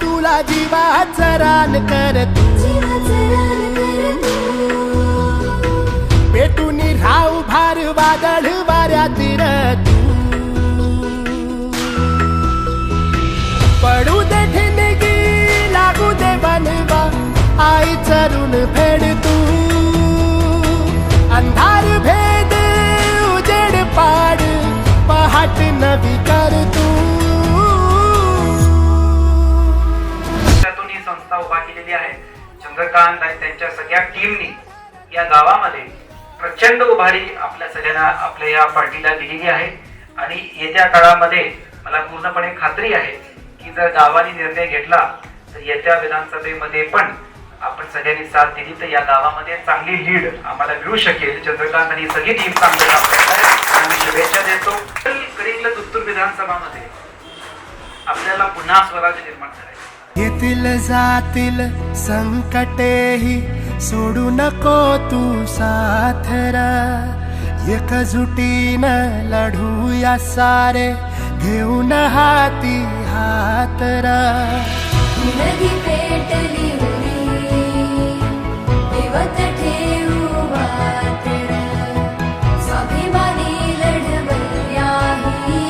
जीवाचं रान कर तू पेटून राहू भार वादळ वाऱ्या तू पडू दे ठिणगी लागू दे बनवा आई चरून फेड तू अंधार भेद उजेड पाड पहाट नवी कर तू केलेली आहे. चंद्रकांत आणि त्यांच्या सगळ्या टीमनी या गावामध्ये प्रचंड उभारी आपल्या सगळ्यांना आपल्या या पार्टीला दिलेली आहे. आणि येत्या काळामध्ये मला पूर्णपणे खात्री आहे की जर गावाने निर्णय घेतला तर येत्या विधानसभेमध्ये पण आपण सगळ्यांनी साथ दिली तर या गावामध्ये चांगली लीड आम्हाला मिळू शकेल. चंद्रकांत आणि सगळी टीम चांगलं काम करत आहे आम्ही शुभेच्छा देतो. करील दुत्तूर विधानसभामध्ये आपल्याला पुन्हा स्वराज्य निर्माण करायचं येतील जातील संकटेही सोडू नको तू साथर एकजुटीन लढूया सारे घेऊन हाती हातर स्वाभिमानी लढवयाही